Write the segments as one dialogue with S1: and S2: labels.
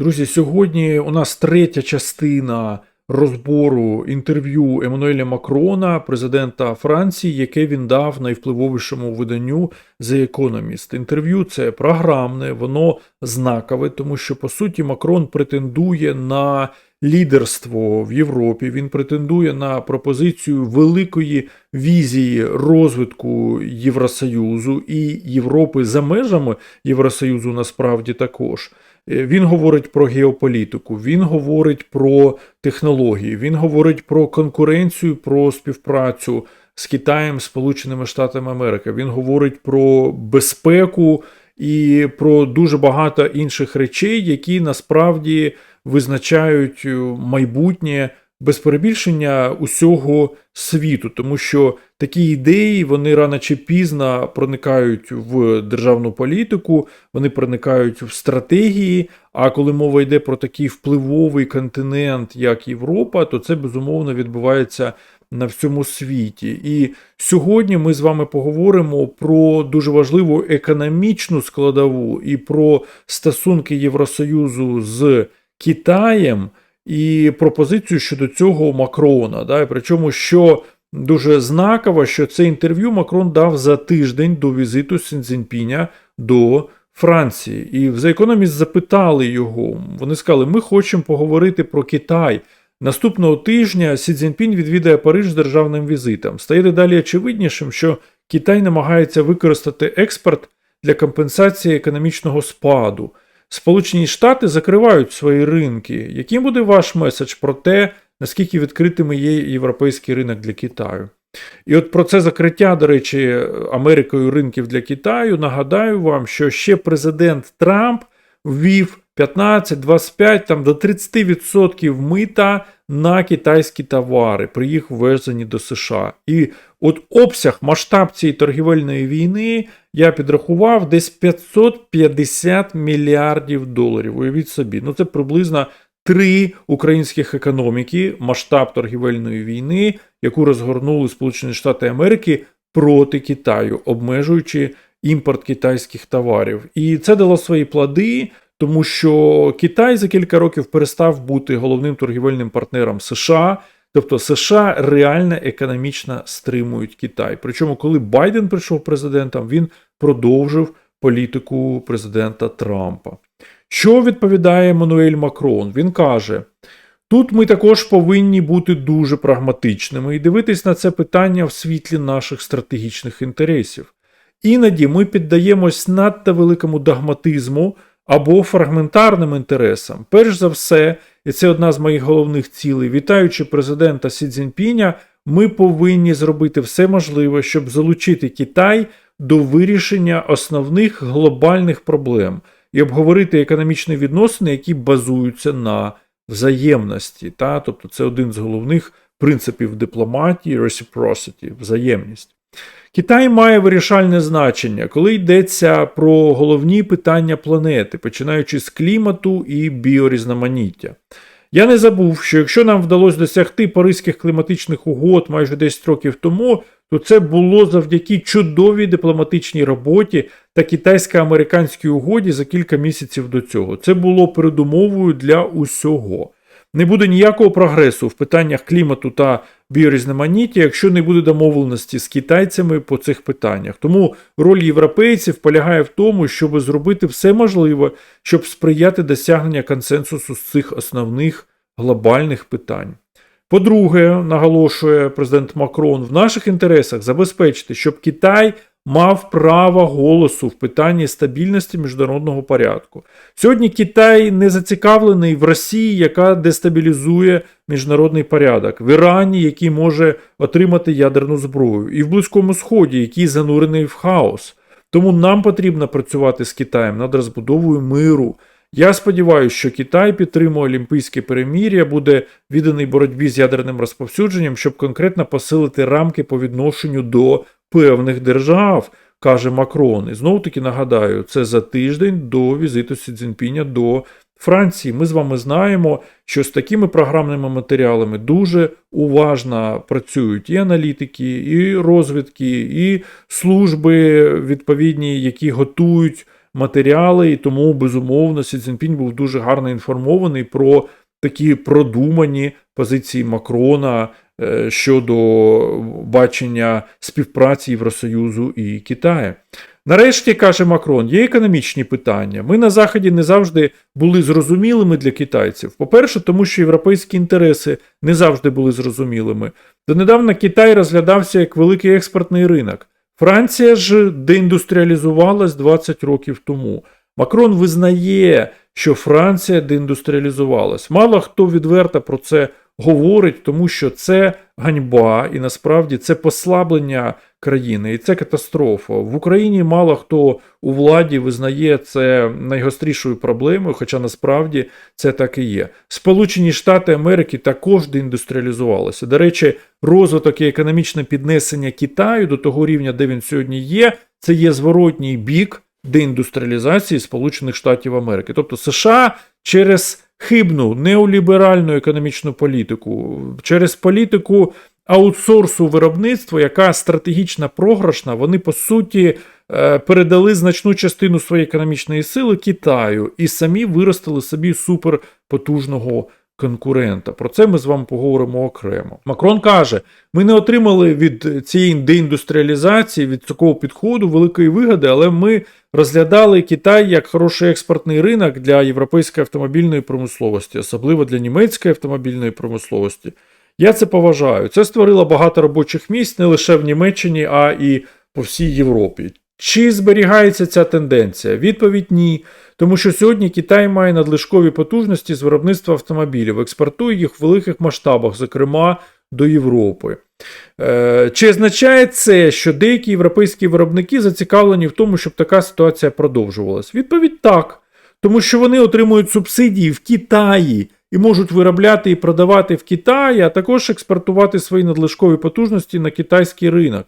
S1: Друзі, сьогодні у нас третя частина розбору інтерв'ю Еммануеля Макрона, президента Франції, яке він дав найвпливовішому виданню The Economist. Інтерв'ю це програмне, воно знакове, тому що по суті Макрон претендує на лідерство в Європі. Він претендує на пропозицію великої візії розвитку Євросоюзу і Європи за межами Євросоюзу насправді також. Е, Він говорить про геополітику, він говорить про технології, він говорить про конкуренцію, про співпрацю з Китаєм, Сполученими Штатами Америки. Він говорить про безпеку і про дуже багато інших речей, які насправді визначають е, майбутнє без перебільшення усього світу, тому що такі ідеї вони рано чи пізно проникають в державну політику, вони проникають в стратегії. А коли мова йде про такий впливовий континент, як Європа, то це безумовно відбувається на всьому світі. І сьогодні ми з вами поговоримо про дуже важливу економічну складову і про стосунки Євросоюзу з Китаєм і пропозицію щодо цього Макрона. Да? Причому, що дуже знаково, що це інтерв'ю Макрон дав за тиждень до візиту Сінцзінпіня до Франції. І в The Economist запитали його. Вони сказали: ми хочемо поговорити про Китай. Наступного тижня Сі Цзіньпінь відвідає Париж з державним візитом. Стає дедалі очевиднішим, що Китай намагається використати експорт для компенсації економічного спаду. Сполучені Штати закривають свої ринки. Яким буде ваш меседж про те, наскільки відкритими є європейський ринок для Китаю? І от про це закриття, до речі, Америкою ринків для Китаю. Нагадаю вам, що ще президент Трамп ввів 15, 25 там до 30% мита на китайські товари при їх ввезенні до США. І от обсяг масштаб цієї торгівельної війни я підрахував десь 550 мільярдів доларів. Уявіть собі, ну це приблизно три українських економіки, масштаб торгівельної війни, яку розгорнули Сполучені Штати Америки проти Китаю, обмежуючи імпорт китайських товарів. І це дало свої плоди. Тому що Китай за кілька років перестав бути головним торгівельним партнером США, тобто США реально економічно стримують Китай. Причому, коли Байден прийшов президентом, він продовжив політику президента Трампа. Що відповідає Еммануель Макрон? Він каже: тут ми також повинні бути дуже прагматичними і дивитись на це питання в світлі наших стратегічних інтересів. Іноді ми піддаємось надто великому догматизму або фрагментарним інтересам. Перш за все, і це одна з моїх головних цілей, вітаючи президента Сі Цзіньпіня, ми повинні зробити все можливе, щоб залучити Китай до вирішення основних глобальних проблем і обговорити економічні відносини, які базуються на взаємності. Та? Тобто це один з головних принципів дипломатії, reciprocity, взаємність. Китай має вирішальне значення, коли йдеться про головні питання планети, починаючи з клімату і біорізноманіття. Я не забув, що якщо нам вдалося досягти паризьких кліматичних угод майже 10 років тому, то це було завдяки чудовій дипломатичній роботі та китайсько-американській угоді за кілька місяців до цього. Це було передумовою для усього. Не буде ніякого прогресу в питаннях клімату та біорізноманіття, якщо не буде домовленості з китайцями по цих питаннях. Тому роль європейців полягає в тому, щоб зробити все можливе, щоб сприяти досягнення консенсусу з цих основних глобальних питань. По-друге, наголошує президент Макрон, в наших інтересах забезпечити, щоб Китай мав право голосу в питанні стабільності міжнародного порядку. Сьогодні Китай не зацікавлений в Росії, яка дестабілізує міжнародний порядок, в Ірані, який може отримати ядерну зброю, і в Близькому Сході, який занурений в хаос. Тому нам потрібно працювати з Китаєм над розбудовою миру. Я сподіваюся, що Китай підтримує Олімпійське перемір'я, буде відданий боротьбі з ядерним розповсюдженням, щоб конкретно посилити рамки по відношенню до певних держав, каже Макрон. І знову таки нагадаю, це за тиждень до візиту Сі Цзіньпіня до Франції. Ми з вами знаємо, що з такими програмними матеріалами дуже уважно працюють і аналітики, і розвідки, і служби відповідні, які готують матеріали, і тому безумовно Сі Цзіньпінь був дуже гарно інформований про такі продумані позиції Макрона щодо бачення співпраці Євросоюзу і Китаю. Нарешті, каже Макрон, є економічні питання. Ми на Заході не завжди були зрозумілими для китайців. По-перше, тому що європейські інтереси не завжди були зрозумілими. Донедавна Китай розглядався як великий експортний ринок. Франція ж деіндустріалізувалась 20 років тому. Макрон визнає, що Франція деіндустріалізувалась. Мало хто відверто про це говорить, тому що це ганьба, і насправді це послаблення країни, і це катастрофа. В Україні мало хто у владі визнає це найгострішою проблемою, хоча насправді це так і є. Сполучені Штати Америки також деіндустріалізувалися. До речі, розвиток і економічне піднесення Китаю до того рівня, де він сьогодні є, це є зворотній бік деіндустріалізації Сполучених Штатів Америки. Тобто США через хибну неоліберальну економічну політику, через політику аутсорсу виробництва, яка стратегічно програшна, вони по суті е, передали значну частину своєї економічної сили Китаю і самі виростили собі суперпотужного конкурента. Про це ми з вами поговоримо окремо. Макрон каже: ми не отримали від цієї деіндустріалізації, від такого підходу великої вигоди, але ми розглядали Китай як хороший експортний ринок для європейської автомобільної промисловості, особливо для німецької автомобільної промисловості. Я це поважаю. Це створило багато робочих місць не лише в Німеччині, а і по всій Європі. Чи зберігається ця тенденція? Відповідь ні. Тому що сьогодні Китай має надлишкові потужності з виробництва автомобілів, експортує їх в великих масштабах, зокрема до Європи. Е, Чи означає це, що деякі європейські виробники зацікавлені в тому, щоб така ситуація продовжувалась? Відповідь так. Тому що вони отримують субсидії в Китаї і можуть виробляти і продавати в Китаї, а також експортувати свої надлишкові потужності на китайський ринок.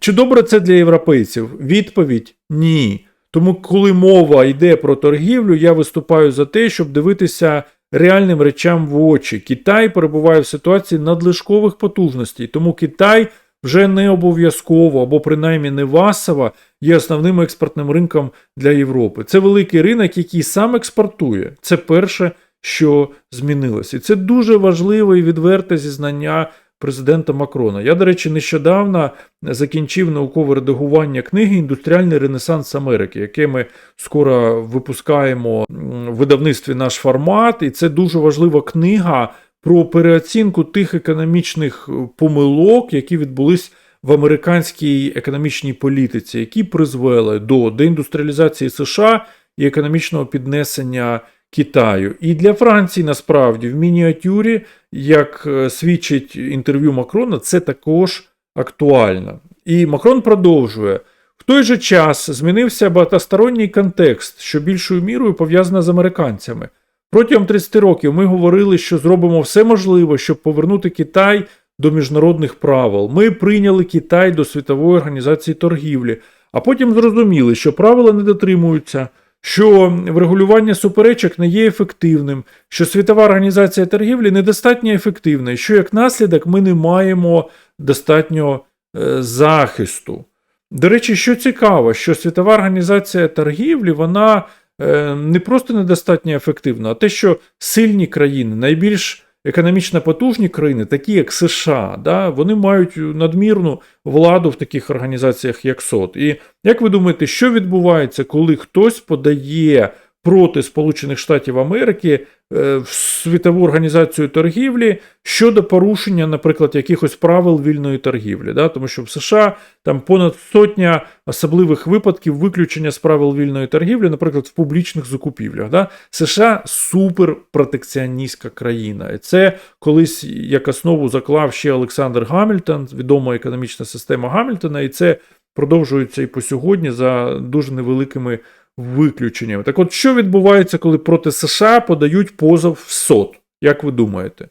S1: Чи добре це для європейців? Відповідь ні. Тому, коли мова йде про торгівлю, я виступаю за те, щоб дивитися реальним речам в очі. Китай перебуває в ситуації надлишкових потужностей, тому Китай вже не обов'язково або принаймні не васово є основним експортним ринком для Європи. Це великий ринок, який сам експортує. Це перше, що змінилося. І це дуже важливе і відверте зізнання президента Макрона. Я, до речі, нещодавно закінчив наукове редагування книги Індустріальний Ренесанс Америки, яке ми скоро випускаємо в видавництві наш формат, і це дуже важлива книга про переоцінку тих економічних помилок, які відбулись в американській економічній політиці, які призвели до деіндустріалізації США і економічного піднесення. Китаю. І для Франції насправді в мініатюрі, як е, свідчить інтерв'ю Макрона, це також актуально. І Макрон продовжує. В той же час змінився багатосторонній контекст, що більшою мірою пов'язано з американцями. Протягом 30 років ми говорили, що зробимо все можливе, щоб повернути Китай до міжнародних правил. Ми прийняли Китай до світової організації торгівлі, а потім зрозуміли, що правила не дотримуються що врегулювання суперечок не є ефективним, що світова організація торгівлі недостатньо ефективна, і що як наслідок ми не маємо достатньо е, захисту. До речі, що цікаво, що світова організація торгівлі, вона е, не просто недостатньо ефективна, а те, що сильні країни, найбільш економічно потужні країни, такі як США, да, вони мають надмірну владу в таких організаціях, як СОТ. І як ви думаєте, що відбувається, коли хтось подає проти Сполучених Штатів Америки в світову організацію торгівлі щодо порушення, наприклад, якихось правил вільної торгівлі. Да? Тому що в США там понад сотня особливих випадків виключення з правил вільної торгівлі, наприклад, в публічних закупівлях. Да? США суперпротекціоністська країна. І це колись як основу заклав ще Олександр Гамільтон, відома економічна система Гамільтона, і це продовжується і по сьогодні за дуже невеликими виключеннями. Так от, що відбувається, коли проти США подають позов в СОТ? Як ви думаєте?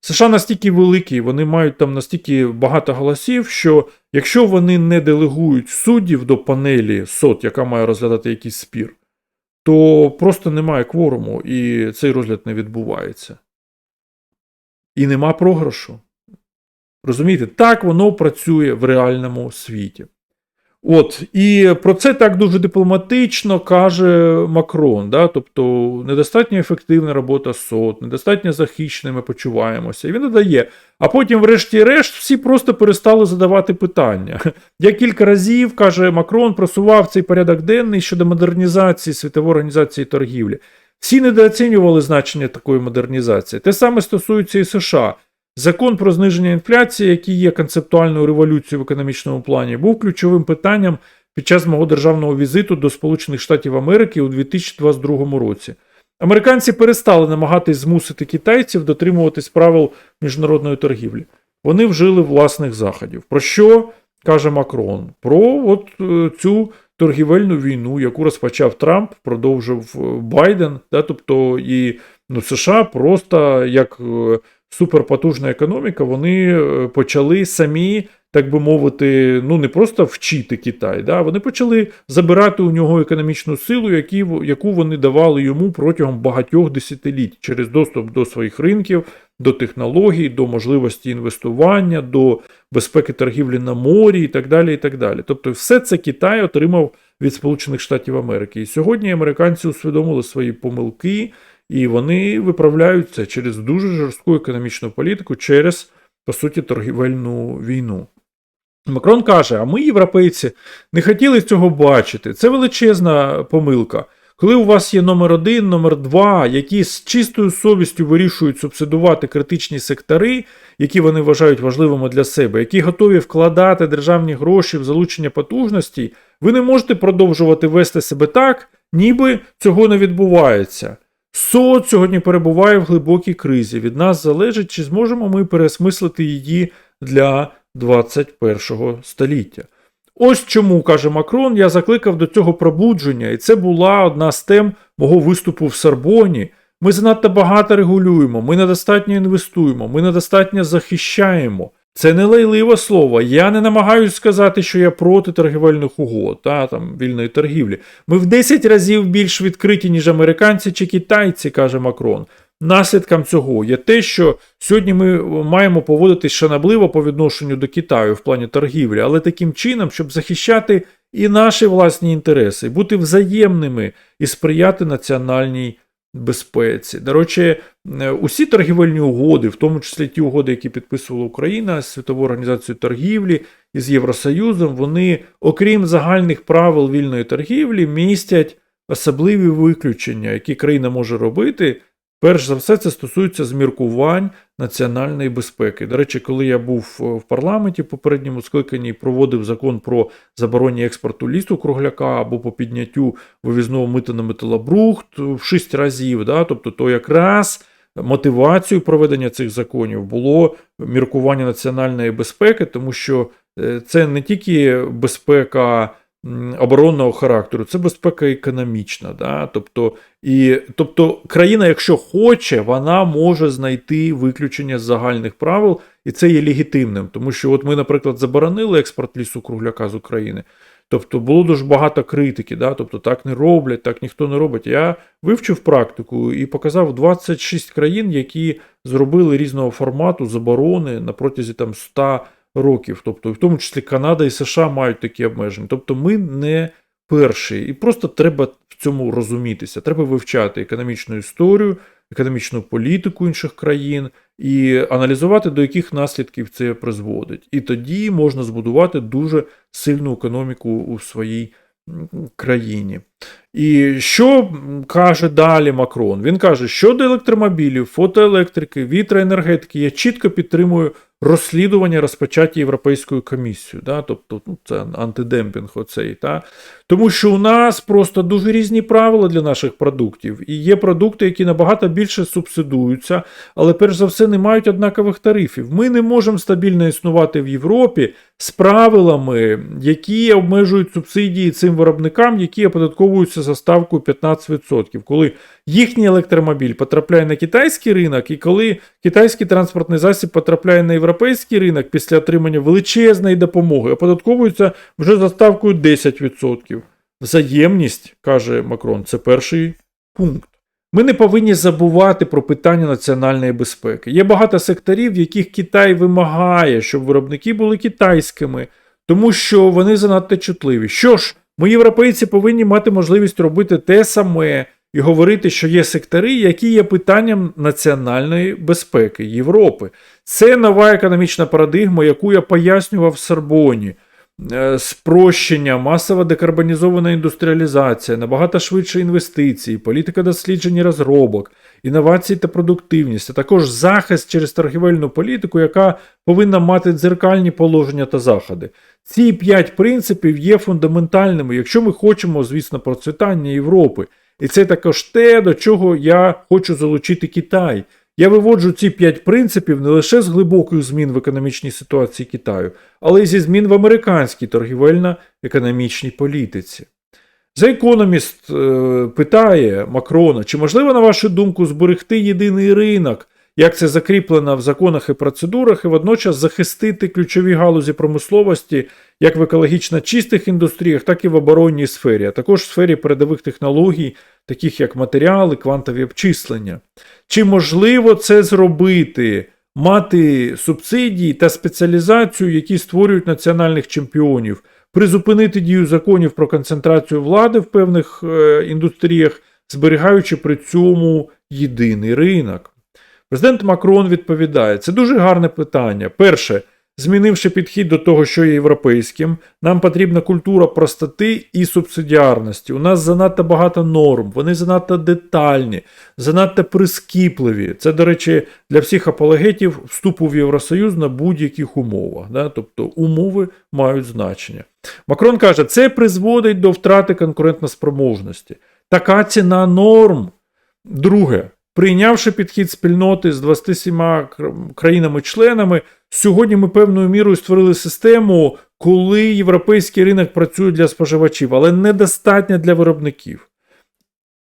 S1: США настільки великі, вони мають там настільки багато голосів, що якщо вони не делегують суддів до панелі СОТ, яка має розглядати якийсь спір, то просто немає кворуму і цей розгляд не відбувається. І нема програшу. Розумієте, так воно працює в реальному світі. От, і про це так дуже дипломатично каже Макрон. Да? Тобто недостатньо ефективна робота СОТ, недостатньо захищеними ми почуваємося. І він додає. А потім, врешті-решт, всі просто перестали задавати питання. Я кілька разів, каже Макрон, просував цей порядок денний щодо модернізації світової організації торгівлі. Всі недооцінювали значення такої модернізації. Те саме стосується і США. Закон про зниження інфляції, який є концептуальною революцією в економічному плані, був ключовим питанням під час мого державного візиту до Сполучених Штатів Америки у 2022 році. Американці перестали намагатись змусити китайців дотримуватись правил міжнародної торгівлі. Вони вжили власних заходів. Про що каже Макрон? Про от е, цю торгівельну війну, яку розпочав Трамп, продовжив е, Байден. Да, тобто і ну, США просто як е, суперпотужна економіка, вони е, почали самі, так би мовити, ну не просто вчити Китай, да, вони почали забирати у нього економічну силу, які, яку вони давали йому протягом багатьох десятиліть через доступ до своїх ринків, до технологій, до можливості інвестування, до безпеки торгівлі на морі і так далі. і так далі. Тобто, все це Китай отримав від Сполучених Штатів Америки. І сьогодні американці усвідомили свої помилки. І вони виправляються через дуже жорстку економічну політику, через, по суті, торгівельну війну. Макрон каже: а ми, європейці, не хотіли цього бачити. Це величезна помилка. Коли у вас є номер один, номер два, які з чистою совістю вирішують субсидувати критичні сектори, які вони вважають важливими для себе, які готові вкладати державні гроші в залучення потужностей, ви не можете продовжувати вести себе так, ніби цього не відбувається. СОД сьогодні перебуває в глибокій кризі. Від нас залежить, чи зможемо ми переосмислити її для 21 століття. Ось чому, каже Макрон, я закликав до цього пробудження, і це була одна з тем мого виступу в Сарбоні. Ми занадто багато регулюємо, ми недостатньо інвестуємо, ми недостатньо захищаємо. Це не лайливе слово. Я не намагаюся сказати, що я проти торгівельних угод, та, там, вільної торгівлі. Ми в 10 разів більш відкриті, ніж американці чи китайці, каже Макрон. Наслідком цього є те, що сьогодні ми маємо поводитись шанобливо по відношенню до Китаю в плані торгівлі, але таким чином, щоб захищати і наші власні інтереси, бути взаємними і сприяти національній безпеці. До речі, е, усі торгівельні угоди, в тому числі ті угоди, які підписувала Україна з Світовою організацією торгівлі і з Євросоюзом, вони, окрім загальних правил вільної торгівлі, містять особливі виключення, які країна може робити. Перш за все, це стосується зміркувань національної безпеки. До речі, коли я був е, в парламенті в попередньому скликанні і проводив закон про заборонення експорту лісу кругляка або по підняттю вивізного мита на металобрухт в шість разів, да, тобто то якраз мотивацією проведення цих законів було міркування національної безпеки, тому що е, це не тільки безпека оборонного характеру, це безпека економічна. Да? Тобто, і, тобто країна, якщо хоче, вона може знайти виключення з загальних правил, і це є легітимним. Тому що, от ми, наприклад, заборонили експорт лісу кругляка з України. Тобто було дуже багато критики, да? тобто так не роблять, так ніхто не робить. Я вивчив практику і показав 26 країн, які зробили різного формату заборони на протязі там 100 років. Тобто, в тому числі Канада і США мають такі обмеження. Тобто ми не перші. І просто треба в цьому розумітися. Треба вивчати економічну історію, економічну політику інших країн і аналізувати, до яких наслідків це призводить. І тоді можна збудувати дуже сильну економіку у своїй країні. І що каже далі Макрон? Він каже, щодо електромобілів, фотоелектрики, вітроенергетики, я чітко підтримую розслідування розпочаті Європейською комісією. Да? Тобто ну, це антидемпінг оцей. Да? Тому що у нас просто дуже різні правила для наших продуктів. І є продукти, які набагато більше субсидуються, але перш за все не мають однакових тарифів. Ми не можемо стабільно існувати в Європі з правилами, які обмежують субсидії цим виробникам, які оподатковуються за ставкою 15%. Коли їхній електромобіль потрапляє на китайський ринок, і коли китайський транспортний засіб потрапляє на європейський ринок після отримання величезної допомоги, оподатковується вже за ставкою 10%. Взаємність, каже Макрон, це перший пункт. Ми не повинні забувати про питання національної безпеки. Є багато секторів, в яких Китай вимагає, щоб виробники були китайськими, тому що вони занадто чутливі. Що ж, ми, європейці, повинні мати можливість робити те саме і говорити, що є сектори, які є питанням національної безпеки Європи. Це нова економічна парадигма, яку я пояснював в Сорбоні. Е, Спрощення, масова декарбонізована індустріалізація, набагато швидше інвестиції, політика досліджень і розробок, інновації та продуктивність, а також захист через торгівельну політику, яка повинна мати дзеркальні положення та заходи. Ці п'ять принципів є фундаментальними, якщо ми хочемо, звісно, процвітання Європи. І це також те, до чого я хочу залучити Китай. Я виводжу ці п'ять принципів не лише з глибоких змін в економічній ситуації Китаю, але й зі змін в американській торгівельно-економічній політиці. The Economist е, питає Макрона, чи можливо, на вашу думку, зберегти єдиний ринок, як це закріплено в законах і процедурах, і водночас захистити ключові галузі промисловості як в екологічно чистих індустріях, так і в оборонній сфері, а також в сфері передових технологій, таких як матеріали, квантові обчислення. Чи можливо це зробити? Мати субсидії та спеціалізацію, які створюють національних чемпіонів, призупинити дію законів про концентрацію влади в певних е, індустріях, зберігаючи при цьому єдиний ринок. Президент Макрон відповідає: це дуже гарне питання. Перше, змінивши підхід до того, що є європейським, нам потрібна культура простоти і субсидіарності. У нас занадто багато норм, вони занадто детальні, занадто прискіпливі. Це, до речі, для всіх апологетів вступу в Євросоюз на будь-яких умовах. Да? Тобто умови мають значення. Макрон каже, це призводить до втрати конкурентноспроможності. Така ціна норм. Друге, прийнявши підхід спільноти з 27 країнами-членами, сьогодні ми певною мірою створили систему, коли європейський ринок працює для споживачів, але недостатньо для виробників.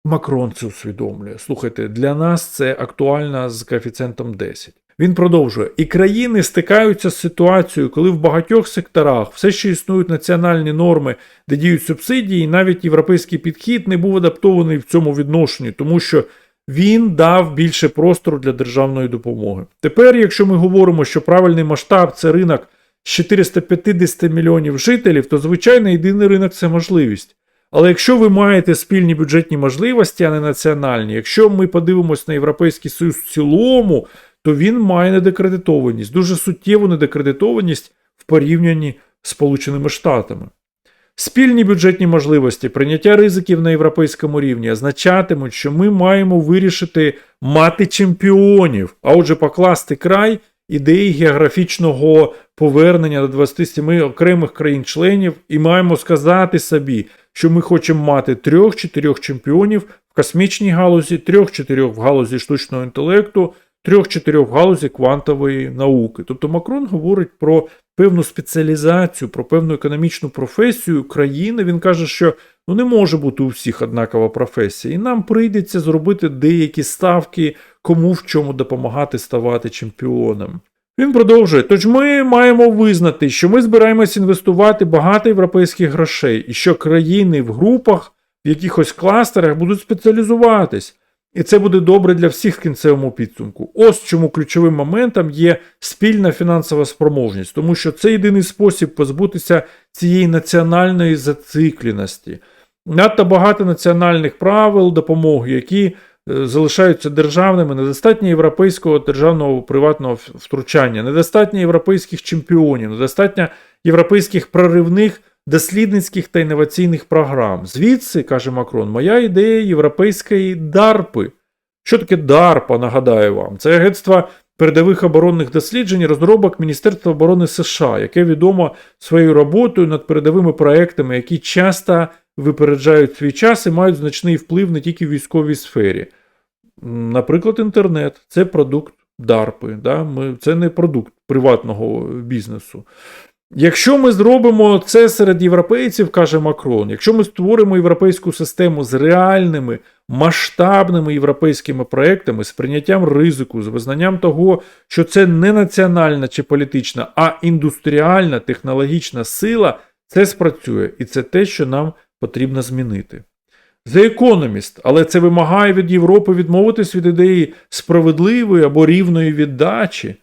S1: Макрон це усвідомлює. Слухайте, для нас це актуально з коефіцієнтом 10. Він продовжує, і країни стикаються з ситуацією, коли в багатьох секторах все ще існують національні норми, де діють субсидії, і навіть європейський підхід не був адаптований в цьому відношенні, тому що він дав більше простору для державної допомоги. Тепер, якщо ми говоримо, що правильний масштаб це ринок з 450 мільйонів жителів, то звичайно єдиний ринок це можливість. Але якщо ви маєте спільні бюджетні можливості, а не національні, якщо ми подивимось на Європейський Союз в цілому, то він має недекредитованість, дуже суттєву недекредитованість в порівнянні з Сполученими Штатами. Спільні бюджетні можливості прийняття ризиків на європейському рівні означатимуть, що ми маємо вирішити мати чемпіонів, а отже, покласти край ідеї географічного повернення до 27 окремих країн-членів, і маємо сказати собі, що ми хочемо мати трьох-чотирьох чемпіонів в космічній галузі, трьох-чотирьох в галузі штучного інтелекту, трьох-чотирьох галузі квантової науки. Тобто Макрон говорить про певну спеціалізацію, про певну економічну професію країни. Він каже, що ну не може бути у всіх однакова професія, і нам прийдеться зробити деякі ставки, кому в чому допомагати ставати чемпіоном. Він продовжує: тож ми маємо визнати, що ми збираємось інвестувати багато європейських грошей, і що країни в групах, в якихось кластерах будуть спеціалізуватись. І це буде добре для всіх в кінцевому підсумку. Ось чому ключовим моментом є спільна фінансова спроможність, тому що це єдиний спосіб позбутися цієї національної зацикленості. Надто багато національних правил допомоги, які е, залишаються державними, недостатньо європейського державного приватного втручання, недостатньо європейських чемпіонів, недостатньо європейських проривних дослідницьких та інноваційних програм. Звідси, каже Макрон, моя ідея європейської DARPи. Що таке DARPA, нагадаю вам? Це агентство передових оборонних досліджень розробок Міністерства оборони США, яке відомо своєю роботою над передовими проектами, які часто випереджають свій час і мають значний вплив не тільки в військовій сфері. Наприклад, інтернет це продукт DARPи, да? Ми, це не продукт приватного бізнесу. Якщо ми зробимо це серед європейців, каже Макрон, якщо ми створимо європейську систему з реальними масштабними європейськими проектами, з прийняттям ризику, з визнанням того, що це не національна чи політична, а індустріальна технологічна сила, це спрацює, і це те, що нам потрібно змінити. The Economist, але це вимагає від Європи відмовитись від ідеї справедливої або рівної віддачі.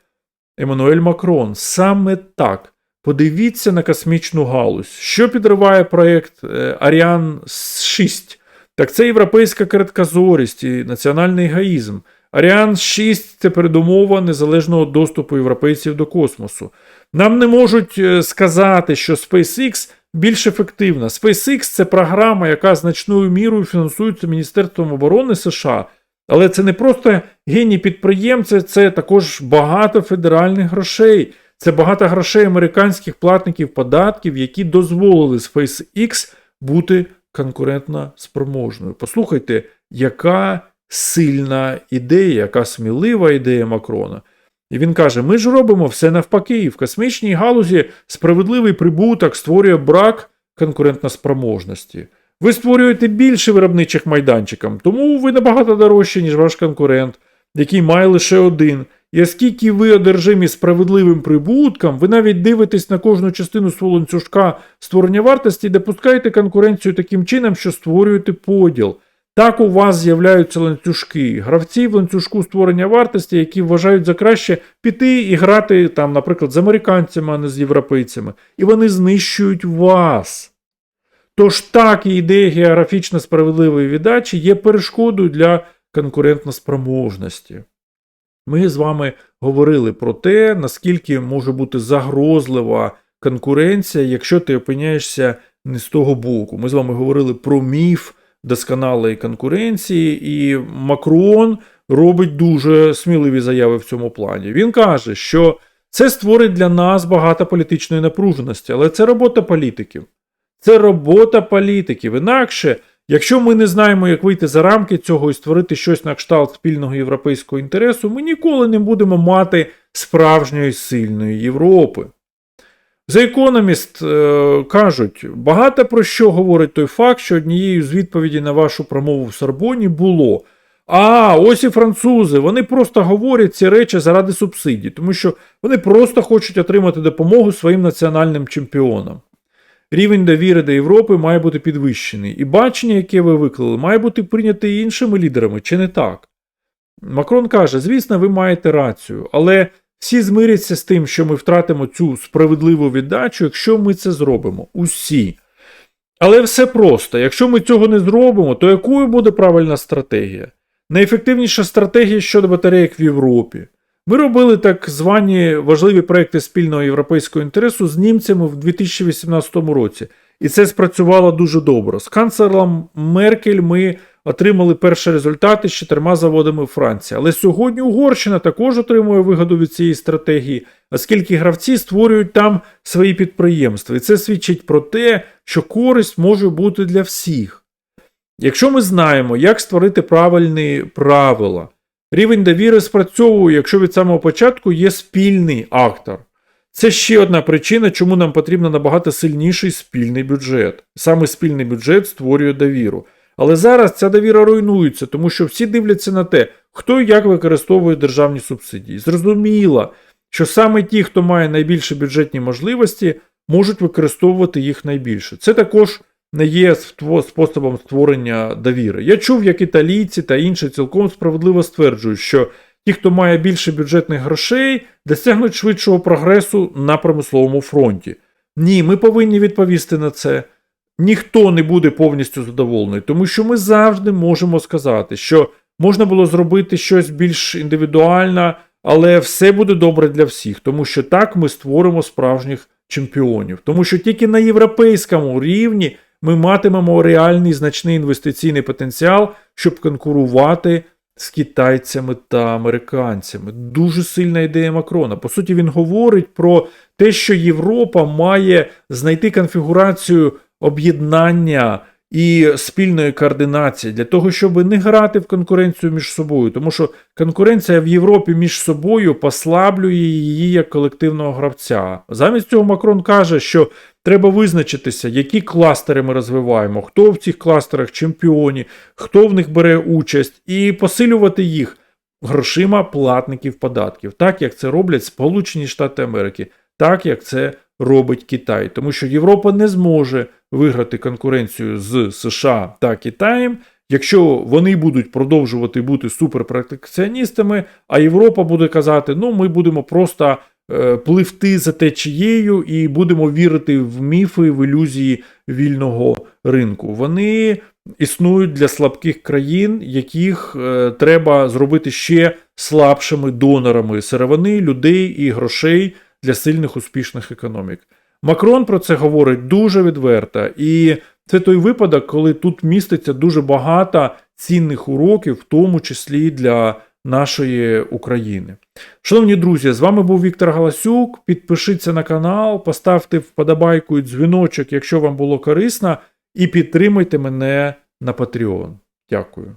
S1: Еммануель Макрон саме так Подивіться на космічну галузь. Що підриває проєкт е, Аріан 6? Так це європейська короткозорість і національний егоїзм. Аріан 6 це передумова незалежного доступу європейців до космосу. Нам не можуть е, сказати, що SpaceX більш ефективна. SpaceX це програма, яка значною мірою фінансується Міністерством оборони США. Але це не просто гені підприємця, це також багато федеральних грошей. Це багато грошей американських платників податків, які дозволили SpaceX бути конкурентно спроможною. Послухайте, яка сильна ідея, яка смілива ідея Макрона. І він каже: ми ж робимо все навпаки. В космічній галузі справедливий прибуток створює брак конкурентноспроможності. Ви створюєте більше виробничих майданчиків, тому ви набагато дорожчі, ніж ваш конкурент, який має лише один. І оскільки ви одержимі справедливим прибутком, ви навіть дивитесь на кожну частину свого ланцюжка створення вартості і допускаєте конкуренцію таким чином, що створюєте поділ. Так у вас з'являються ланцюжки, гравці в ланцюжку створення вартості, які вважають за краще піти і грати, там, наприклад, з американцями, а не з європейцями. І вони знищують вас. Тож так і ідея географічно справедливої віддачі є перешкодою для конкурентноспроможності. Ми з вами говорили про те, наскільки може бути загрозлива конкуренція, якщо ти опиняєшся не з того боку. Ми з вами говорили про міф досконалої конкуренції, і Макрон робить дуже сміливі заяви в цьому плані. Він каже, що це створить для нас багато політичної напруженості, але це робота політиків. Це робота політиків. Інакше, якщо ми не знаємо, як вийти за рамки цього і створити щось на кшталт спільного європейського інтересу, ми ніколи не будемо мати справжньої сильної Європи. The Economist е, кажуть, багато про що говорить той факт, що однією з відповідей на вашу промову в Сорбоні було. А, ось і французи, вони просто говорять ці речі заради субсидій, тому що вони просто хочуть отримати допомогу своїм національним чемпіонам. Рівень довіри до Європи має бути підвищений, і бачення, яке ви виклали, має бути прийнято і іншими лідерами, чи не так? Макрон каже: звісно, ви маєте рацію, але всі змиряться з тим, що ми втратимо цю справедливу віддачу, якщо ми це зробимо. Усі. Але все просто. Якщо ми цього не зробимо, то якою буде правильна стратегія? Найефективніша стратегія щодо батарейок в Європі. Ми робили так звані важливі проекти спільного європейського інтересу з німцями в 2018 році, і це спрацювало дуже добре. З канцлером Меркель ми отримали перші результати з чотирма заводами Франції. Але сьогодні Угорщина також отримує вигоду від цієї стратегії, оскільки гравці створюють там свої підприємства. І це свідчить про те, що користь може бути для всіх. Якщо ми знаємо, як створити правильні правила, рівень довіри спрацьовує, якщо від самого початку є спільний актор. Це ще одна причина, чому нам потрібен набагато сильніший спільний бюджет. Саме спільний бюджет створює довіру. Але зараз ця довіра руйнується, тому що всі дивляться на те, хто і як використовує державні субсидії. Зрозуміло, що саме ті, хто має найбільші бюджетні можливості, можуть використовувати їх найбільше. Це також не є способом створення довіри. Я чув, як італійці та інші цілком справедливо стверджують, що ті, хто має більше бюджетних грошей, досягнуть швидшого прогресу на промисловому фронті. Ні, ми повинні відповісти на це. Ніхто не буде повністю задоволений, тому що ми завжди можемо сказати, що можна було зробити щось більш індивідуальне, але все буде добре для всіх, тому що так ми створимо справжніх чемпіонів. Тому що тільки на європейському рівні ми матимемо реальний значний інвестиційний потенціал, щоб конкурувати з китайцями та американцями. Дуже сильна ідея Макрона. По суті, він говорить про те, що Європа має знайти конфігурацію об'єднання і спільної координації для того, щоб не грати в конкуренцію між собою, тому що конкуренція в Європі між собою послаблює її як колективного гравця. Замість цього Макрон каже, що треба визначитися, які кластери ми розвиваємо, хто в цих кластерах чемпіоні, хто в них бере участь, і посилювати їх грошима платників податків, так як це роблять Сполучені Штати Америки, так як це робить Китай, тому що Європа не зможе виграти конкуренцію з США та Китаєм, якщо вони будуть продовжувати бути суперпротекціоністами, а Європа буде казати, ну ми будемо просто пливти за течією і будемо вірити в міфи, в ілюзії вільного ринку. Вони існують для слабких країн, яких е, треба зробити ще слабшими донорами сировини, людей і грошей для сильних успішних економік. Макрон про це говорить дуже відверто, і це той випадок, коли тут міститься дуже багато цінних уроків, в тому числі для нашої України. Шановні друзі, з вами був Віктор Галасюк. Підпишіться на канал, поставте вподобайку і дзвіночок, якщо вам було корисно, і підтримайте мене на Patreon. Дякую.